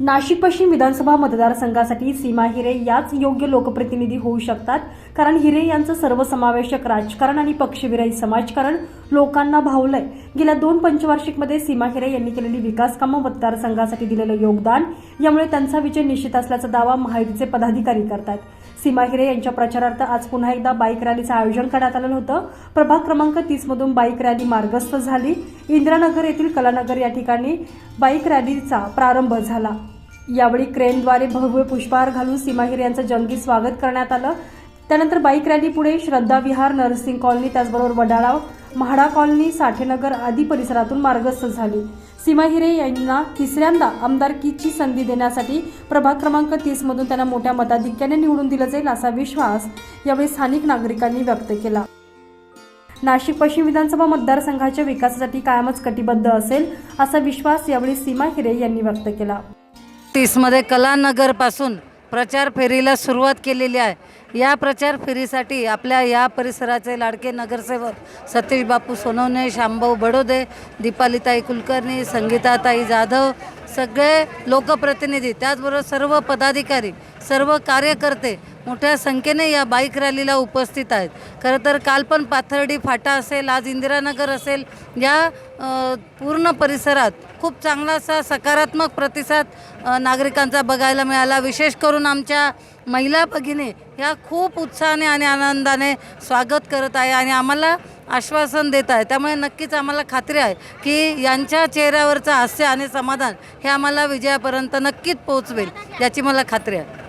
नाशिक पश्चिम विधानसभा मतदारसंघासाठी सीमा हिरे याच योग्य लोकप्रतिनिधी होऊ शकतात कारण हिरे यांचं सर्वसमावेशक राजकारण आणि पक्षविराई समाजकारण लोकांना भावलंय. गेल्या दोन पंचवार्षिकमध्ये सीमा हिरे यांनी केलेली विकास कामं मतदारसंघासाठी दिलेलं योगदान यामुळे त्यांचा विजय निश्चित असल्याचा दावा महायुतीचे पदाधिकारी करतात सीमा हिरे यांच्या प्रचारार्थ आज पुन्हा एकदा बाईक रॅलीचं आयोजन करण्यात आलेलं होतं. प्रभाग क्रमांक तीस मधून बाईक रॅली मार्गस्थ झाली. इंदिरानगर येथील कलानगर या ठिकाणी बाईक रॅलीचा प्रारंभ झाला. यावेळी क्रेनद्वारे भव्य पुष्पहार घालून सीमा हिरे यांचं जंगी स्वागत करण्यात आलं. त्यानंतर बाईक रॅली पुढे श्रद्धा विहार नर्सिंग कॉलनी त्याचबरोबर वडाळा म्हाडा कॉलनी साठेनगर आदी परिसरातून मार्गस्थ झाली. सीमा हिरे यांना तिसऱ्यांदा आमदारकीची संधी देण्यासाठी प्रभाग क्रमांक तीसमधून त्यांना मोठ्या मताधिक्याने निवडून दिलं जाईल असा विश्वास यावेळी स्थानिक नागरिकांनी व्यक्त केला. नाशिक पश्चिम विधानसभा मतदारसंघाच्या विकासासाठी कायमच कटिबद्ध असेल असा विश्वास यावेळी सीमा हिरे यांनी व्यक्त केला. तीसमध्ये कलानगरपासून प्रचार फेरीला सुरुवात केलेली आहे. या प्रचार फेरीसाठी आपल्या या परिसराचे लाडके नगरसेवक सतीश बापू सोनवणे शांभाऊ बडोदे दीपालीताई कुलकर्णी संगीताताई जाधव सगळे लोकप्रतिनिधी त्याचबरोबर सर्व पदाधिकारी सर्व कार्यकर्ते मोठ्या संख्येने या बाईक रॅलीला उपस्थित आहेत. खरं तर काल पण पाथर्डी फाटा असेल आज इंदिरानगर असेल या पूर्ण परिसरात खूप चांगला असा सकारात्मक प्रतिसाद नागरिकांचा बघायला मिळाला. विशेष करून आमच्या महिला भगिनी ह्या खूप उत्साहाने आणि आनंदाने स्वागत करत आहे आणि आम्हाला आश्वासन देत आहे. त्यामुळे नक्कीच आम्हाला खात्री आहे की यांच्या चेहऱ्यावरचं हास्य आणि समाधान हे आम्हाला विजयापर्यंत नक्कीच पोहोचवेल याची मला खात्री आहे.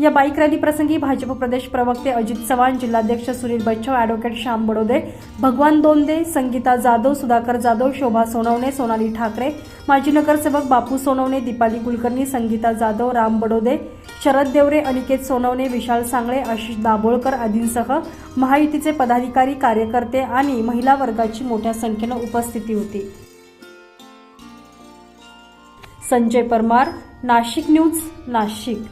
या बाईक रॅली प्रसंगी भाजप प्रदेश प्रवक्ते अजित चव्हाण जिल्हाध्यक्ष सुनील बच्छव ॲडव्होकेट श्याम बडोदे भगवान दोंदे संगीता जाधव सुधाकर जाधव शोभा सोनवणे सोनाली ठाकरे माजी नगरसेवक बापू सोनवणे दीपाली कुलकर्णी संगीता जाधव राम बडोदे शरद देवरे अनिकेत सोनवणे विशाल सांगळे आशिष दाभोळकर आदींसह महायुतीचे पदाधिकारी कार्यकर्ते आणि महिला वर्गाची मोठ्या संख्येनं उपस्थिती होती. संजय परमार नाशिक न्यूज नाशिक.